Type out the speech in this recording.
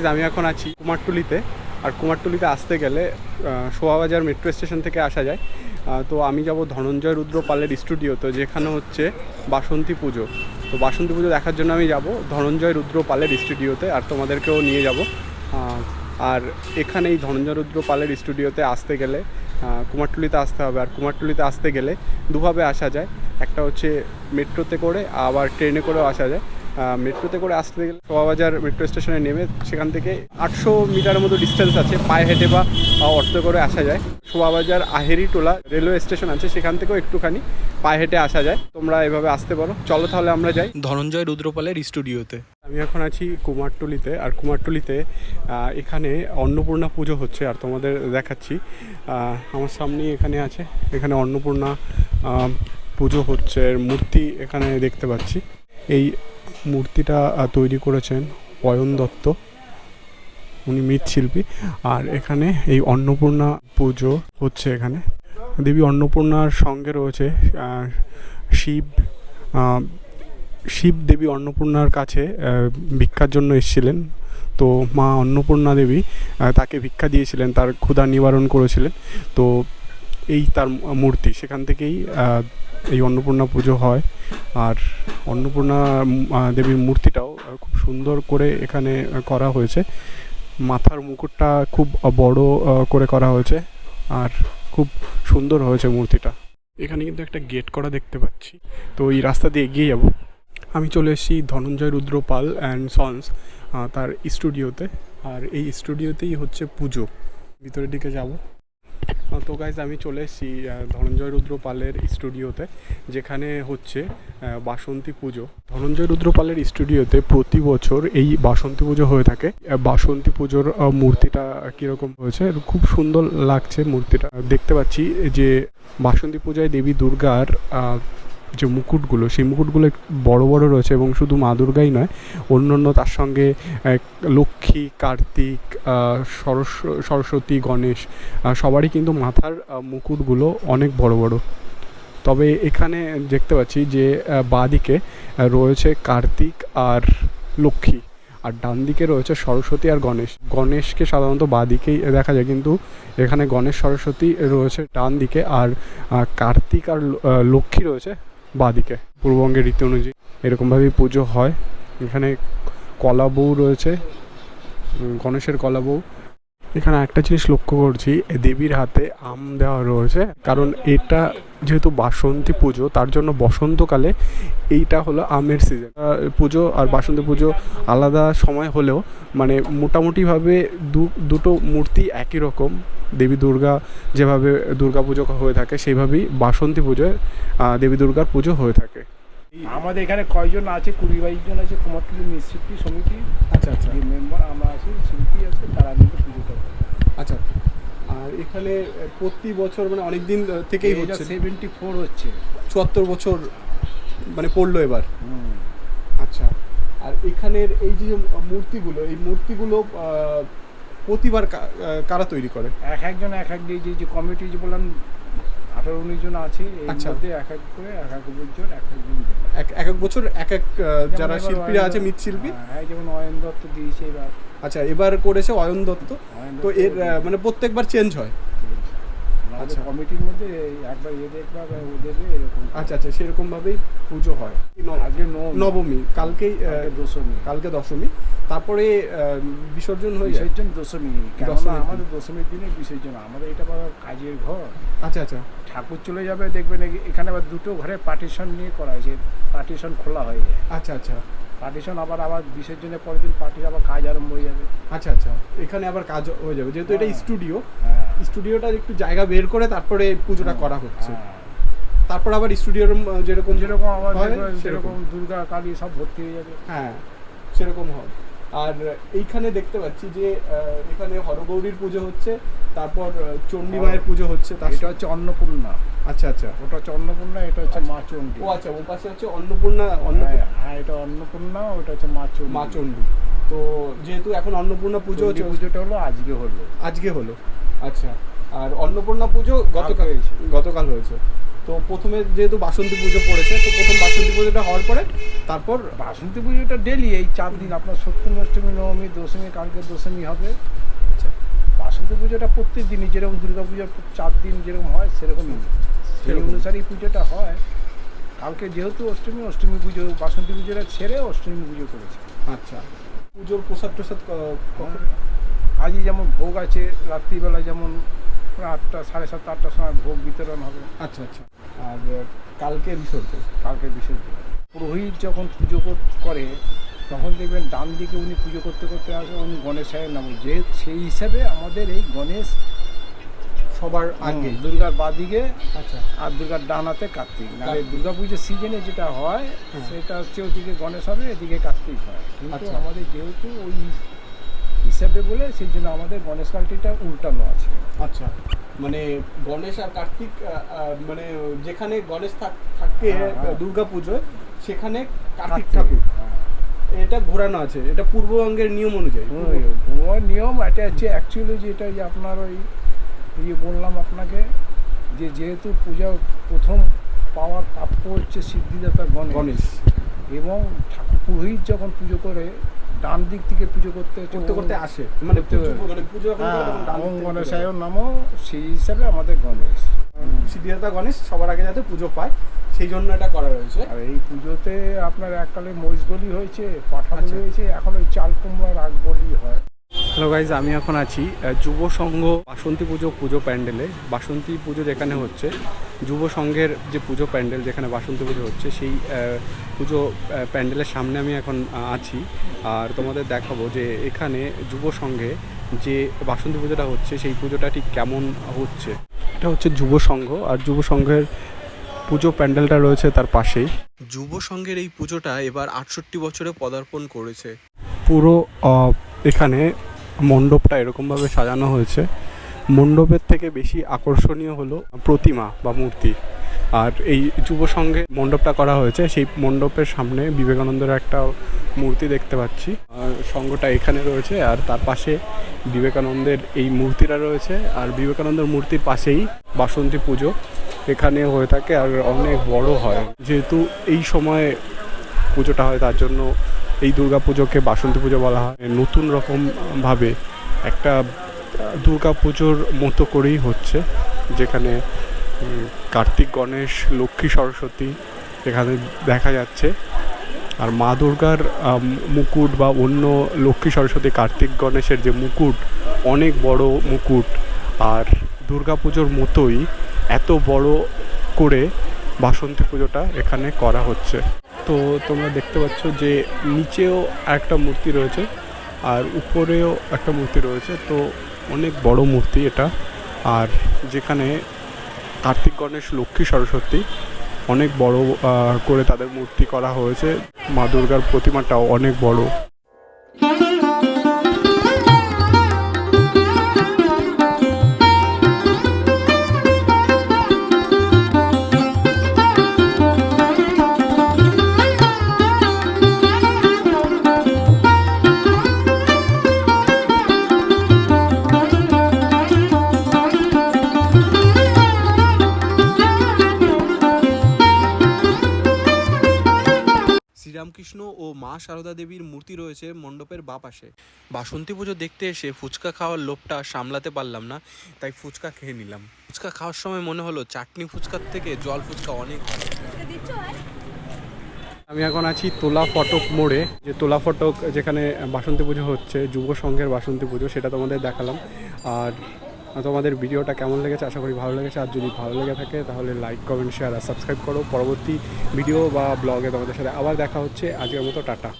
Guys আমি এখন আছি কুমারটুলিতে। আর কুমারটুলিতে আসতে গেলে শোভাবাজার মেট্রো স্টেশন থেকে আসা যায়। তো আমি যাব ধনঞ্জয় রুদ্র পালের স্টুডিও, তো যেখানে হচ্ছে বাসন্তী পুজো। তো বাসন্তী পুজো দেখার জন্য আমি যাব ধনঞ্জয় রুদ্র পালের স্টুডিওতে, আর তোমাদেরকেও নিয়ে যাব। আর এখানে এই ধনঞ্জয় রুদ্র পালের স্টুডিওতে আসতে গেলে কুমারটুলিতে আসতে হবে। আর কুমারটুলিতে আসতে গেলে দুভাবে আসা যায়। একটা হচ্ছে মেট্রোতে করে, আবার ট্রেনে করেও আসা যায়। মেট্রোতে করে আসতে গেলে শোভাবাজার মেট্রো স্টেশনে নেমে সেখান থেকে আটশো মিটারের মতো ডিস্টেন্স আছে পায়ে হেঁটে বা অটোতে করে আসা যায়। শোভাবাজার আহেরি টোলা রেলওয়ে স্টেশন আছে সেখান থেকেও একটুখানি পায়ে হেঁটে আসা যায়। তোমরা এভাবে আসতে পারো। চলো তাহলে আমরা যাই। ধনঞ্জয় রুদ্রপালের স্টুডিওতে। আমি এখন আছি কুমারটুলিতে আর কুমারটুলিতে এখানে অন্নপূর্ণা পুজো হচ্ছে আর তোমাদের দেখাচ্ছি। আমার সামনেই এখানে আছে এখানে অন্নপূর্ণা পুজো হচ্ছে এর মূর্তি এখানে দেখতে পাচ্ছি। এই মূর্তিটা তৈরি করেছেন অয়ন দত্ত, উনি মৃৎশিল্পী। আর এখানে এই অন্নপূর্ণা পুজো হচ্ছে এখানে। দেবী অন্নপূর্ণার সঙ্গে রয়েছে শিব শিব দেবী অন্নপূর্ণার কাছে ভিক্ষার জন্য এসেছিলেন। তো মা অন্নপূর্ণা দেবী তাকে ভিক্ষা দিয়েছিলেন, তার ক্ষুধা নিবারণ করেছিলেন। তো এই তার মূর্তি, সেখান থেকেই এই অন্নপূর্ণা পুজো হয়। আর অন্নপূর্ণা দেবীর মূর্তিটাও খুব সুন্দর করে এখানে করা হয়েছে। মাথার মুকুটটা খুব বড় করে করা হয়েছে। আর খুব সুন্দর হয়েছে মূর্তিটা। এখানে কিন্তু একটা গেট করা দেখতে পাচ্ছি। তো এই রাস্তা দিয়ে এগিয়ে যাব। আমি চলে এসেছি ধনঞ্জয় রুদ্র পাল অ্যান্ড সন্স তার স্টুডিওতে। আর এই স্টুডিওতেই হচ্ছে পুজো। ভিতরের দিকে যাব। তো গাইজ আমি চলে এসেছি ধনঞ্জয় রুদ্র পালের স্টুডিওতে যেখানে হচ্ছে বাসন্তী পুজো। ধনঞ্জয় রুদ্র পালের স্টুডিওতে প্রতি বছর এই বাসন্তী পুজো হয়ে থাকে। বাসন্তী পুজোর মূর্তিটা কীরকম হয়েছে, খুব সুন্দর লাগছে মূর্তিটা। দেখতে পাচ্ছি যে বাসন্তী পূজায় দেবী দুর্গার যে মুকুটগুলো সেই মুকুটগুলো বড় বড় রয়েছে এবং শুধু মা দুর্গাই নয় অন্য অন্য তার সঙ্গে লক্ষ্মী কার্তিক আহ, সরস্ব সরস্বতী গণেশ সবারই কিন্তু মাথার মুকুটগুলো অনেক বড় বড়। তবে এখানে দেখতে পাচ্ছি যে বাঁদিকে রয়েছে কার্তিক আর লক্ষ্মী আর ডান দিকে রয়েছে সরস্বতী আর গণেশ। গণেশকে সাধারণত বাঁদিকেই দেখা যায় কিন্তু এখানে গণেশ সরস্বতী রয়েছে ডান দিকে আর কার্তিক আর লক্ষ্মী রয়েছে বাঁদিকে, পূর্ববঙ্গের রীতি অনুযায়ী। এরকমভাবেই পুজো হয়। এখানে কলা বউ রয়েছে গণেশের কলা বউ। এখানে একটা জিনিস লক্ষ্য করছি দেবীর হাতে আম দেওয়া রয়েছে। কারণ এটা যেহেতু বাসন্তী পুজো, তার জন্য বসন্তকালে এইটা হলো আমের সিজন পুজো আর বাসন্তী পুজো আলাদা সময় হলেও মানে মোটামুটিভাবে দু, দুটো মূর্তি একই রকম। দেবী দুর্গা যেভাবে দুর্গা পুজো হয়ে থাকে সেইভাবেই বাসন্তী পুজোয় দেবী দুর্গার পুজো হয়ে থাকে। আমাদের এখানে কয়জন আছে? কুড়ি বাইশ জন আছে কুমারটুলি মৃৎশিল্পী সমিতি আচ্ছা আচ্ছা। মেম্বার আমরা আছি শিল্পী আছে তারা কিন্তু পুজো করে। আচ্ছা আর এখানে প্রতি বছর মানে অনেক দিন থেকেই হচ্ছে। সেভেন্টি ফোর হচ্ছে। চুয়াত্তর বছর মানে পড়ল এবার। আচ্ছা আর এখানের এই যে মূর্তিগুলো এই মূর্তিগুলো প্রতিবার কারা তৈরি করে? এক একজন এক এক যে যে কমিটি যে বললাম আঠারো উনিশ জন আছে এর আচ্ছা। মধ্যে এক এক করে এক এক বছর এক একজন এক এক এক বছর এক এক যারা শিল্পীরা আছে মৃৎশিল্পী? হ্যাঁ, যেমন অয়ন দত্ত দিয়েছে এবার। আচ্ছা এবার করেছে অয়ন দত্ত? তো এর মানে প্রত্যেকবার চেঞ্জ হয়? আচ্ছা। কমিটির মধ্যে একবার এ দেখবে একবার ও দেবে এরকম আচ্ছা আচ্ছা সেরকম ভাবেই পুজো হয়। আজকে নবমী। কালকে দশমী। কালকে দশমী। তারপরে বিসর্জন হয়ে বিসর্জন দশমী। কেননা আমাদের দশমীর দিনে বিসর্জন। আমাদের এটা আবার কাজের ঘর। আচ্ছা আচ্ছা। ঠাকুর চলে যাবে দেখবেন এখানে আবার দুটো ঘরে পার্টিশন নিয়ে করা হয়েছে। পার্টিশন খোলা হয়ে যায়। আচ্ছা আচ্ছা। পার্টিশন আবার আবার বিসর্জনের পরের দিন পার্টির আবার কাজ আরম্ভ হয়ে যাবে। আচ্ছা আচ্ছা। এখানে আবার কাজ হয়ে যাবে। যেহেতু এটা হ্যাঁ। স্টুডিও হ্যাঁ। স্টুডিওটা একটু জায়গা বের করে তারপরে পুজোটা করা হচ্ছে। হ্যাঁ। তারপর আবার স্টুডিওর যেরকম যেরকম আবার হয়, সেরকম। দুর্গা কালী সব ভর্তি হয়ে যাবে। হ্যাঁ সেরকম হয়। আর এইখানে দেখতে পাচ্ছি যে এখানে হরগৌরীর পুজো হচ্ছে তারপর চণ্ডী মায়ের পুজো হচ্ছে তার এটা হচ্ছে অন্নপূর্ণা। আচ্ছা আচ্ছা। ওটা হচ্ছে অন্নপূর্ণা এটা হচ্ছে মা চণ্ডী। ও আচ্ছা ও পাশে হচ্ছে অন্নপূর্ণা অন্ন হ্যাঁ, হ্যাঁ এটা অন্নপূর্ণা ওটা হচ্ছে মা চণ্ডী। মা চণ্ডী। তো যেহেতু এখন অন্নপূর্ণা পুজো হচ্ছে পুজোটা হলো আজকে হলো। আজকে হলো। আচ্ছা আর অন্নপূর্ণা পুজো গতকাল হয়েছে। গতকাল হয়েছে। তো প্রথমে যেহেতু বাসন্তী পুজো পড়েছে তো প্রথম বাসন্তী পুজোটা হওয়ার পরে তারপর বাসন্তী পুজোটা ডেলি এই চার দিন আপনার সপ্তমী অষ্টমী নবমী দশমী কালকে দশমী হবে। আচ্ছা। বাসন্তী পুজোটা প্রত্যেক দিনই যেরকম দুর্গা পুজোর চার দিন যেরকম হয় সেরকমই সেই। অনুসারেই পুজোটা হয়। কালকে যেহেতু অষ্টমী অষ্টমী পুজো বাসন্তী পুজোটা ছেড়ে অষ্টমী পুজো করেছে। আচ্ছা। পুজোর প্রসাদ প্রসাদ ক- আজই যেমন ভোগ আছে রাত্রিবেলা যেমন আটটা সাড়ে সাতটা আটটার সময় ভোগ বিতরণ হবে। আচ্ছা আচ্ছা। আর কালকে বিসর্জন কালকে বিসর্জন। পুরোহিত যখন পুজো কর- তখন দেখবেন ডান দিকে উনি পুজো করতে করতে আসে উনি গণেশ গণেশের নাম। যে সেই হিসাবে আমাদের এই গণেশ সবার আগে দুর্গার বাদিকে আচ্ছা। আর দুর্গার ডান হাতে কার্তিক। নাহলে দুর্গা পুজোর সিজনে যেটা হয় হ্যাঁ। সেটা হচ্ছে ওদিকে গণেশ হবে এদিকে কার্তিক হয়। কিন্তু আচ্ছা। আমাদের যেহেতু ওই হিসাবে বলে সেই জন্য আমাদের গণেশ কালটিটা উল্টানো আছে আচ্ছা মানে গণেশ আর কার্তিক মানে যেখানে গণেশ থাক- হ্যাঁ, হ্যাঁ। দুর্গা পুজোয় সেখানে কার্তিক ঠাকুর হ্যাঁ। এটা ঘোরানো আছে এটা পূর্ববঙ্গের নিয়ম অনুযায়ী নিয়ম এটা হচ্ছে অ্যাকচুয়ালি যেটা যে আপনার ওই ইয়ে বললাম আপনাকে যে যেহেতু পূজা প্রথম পাওয়ার প্রাপ্য হচ্ছে সিদ্ধিদাতা গণেশ গণেশ এবং ঠাকুর পুরোহিত যখন পুজো করে ডান দিক থেকে পুজো করতে করতে করতে আসে। মানে। মানে পুজো যখন করে হ্যাঁ ওম গণেশায় নামও সেই হিসাবে আমাদের গণেশ। সিদ্ধিদাতা গণেশ সবার আগে যাতে পুজো পায় সেই জন্য এটা করা রয়েছে। আর এই পুজোতে আপনার এককালে মহিষবলি হয়েছে পাঠা বলি আচ্ছা। হয়েছে এখন ওই চাল কুমড়া রাগ বলি হয়। হ্যালো গাইজ আমি এখন আছি যুব সংঘ বাসন্তী পুজো পুজো প্যান্ডেলে। বাসন্তী পুজো যেখানে হচ্ছে যুব সংঘের যে পুজো প্যান্ডেল যেখানে বাসন্তী পুজো হচ্ছে সেই পুজো প্যান্ডেলের সামনে আমি এখন আছি। আর তোমাদের দেখাবো যে এখানে যুব সংঘে যে বাসন্তী পুজোটা হচ্ছে সেই পুজোটা ঠিক কেমন হচ্ছে। এটা হচ্ছে যুব সংঘ আর যুব সংঘের পুজো প্যান্ডেলটা রয়েছে তার পাশেই। যুব সংঘের এই পুজোটা এবার আটষট্টি বছরে পদার্পণ করেছে। পুরো এখানে মণ্ডপটা এরকমভাবে সাজানো হয়েছে। মণ্ডপের থেকে বেশি আকর্ষণীয় হলো প্রতিমা বা মূর্তি। আর এই যুব সংঘে মণ্ডপটা করা হয়েছে, সেই মণ্ডপের সামনে বিবেকানন্দের একটা মূর্তি দেখতে পাচ্ছি। আর সংঘটা এখানে রয়েছে, আর তার পাশে বিবেকানন্দের এই মূর্তিটা রয়েছে, আর বিবেকানন্দের মূর্তির পাশেই বাসন্তী পুজো এখানে হয়ে থাকে, আর অনেক বড় হয়। যেহেতু এই সময় পুজোটা হয়, তার জন্য এই দুর্গা পুজোকে বাসন্তী পুজো বলা হয়। নতুন রকমভাবে একটা দুর্গা পুজোর মতো করেই হচ্ছে, যেখানে কার্তিক, গণেশ, লক্ষ্মী, সরস্বতী এখানে দেখা যাচ্ছে। আর মা দুর্গার মুকুট বা অন্য লক্ষ্মী, সরস্বতী, কার্তিক, গণেশের যে মুকুট, অনেক বড় মুকুট। আর দুর্গা পুজোর মতোই এত বড় করে বাসন্তী পুজোটা এখানে করা হচ্ছে। তো তোমরা দেখতে পাচ্ছ যে নিচেও একটা মূর্তি রয়েছে, আর উপরেও একটা মূর্তি রয়েছে। তো অনেক বড় মূর্তি এটা। আর যেখানে কার্তিক গণেশ, লক্ষ্মী সরস্বতী অনেক বড় করে তাদের মূর্তি করা হয়েছে। মা দুর্গার প্রতিমাটাও অনেক বড়। শ্রীরামকৃষ্ণ ও মা সারদা দেবীর মূর্তি রয়েছে মণ্ডপের বা পাশে বাসন্তী পুজো দেখতে এসে ফুচকা খাওয়ার লোভটা সামলাতে পারলাম না, তাই ফুচকা খেয়ে নিলাম। ফুচকা খাওয়ার সময় মনে হলো চাটনি ফুচকার থেকে জল ফুচকা অনেক আমি এখন আছি তোলা ফটক মোড়ে। যে তোলা ফটক যেখানে বাসন্তী পুজো হচ্ছে যুব সংঘের বাসন্তী পুজো, সেটা তোমাদের দেখালাম। আর তোমাদের ভিডিওটা কেমন লেগেছে? আশা করি ভালো লেগেছে। আর যদি ভালো লেগে থাকে, তাহলে লাইক কমেন্ট শেয়ার আর সাবস্ক্রাইব করো। পরবর্তী ভিডিও বা ব্লগে তোমাদের সাথে আবার দেখা হচ্ছে। আজকের মতো টাটা।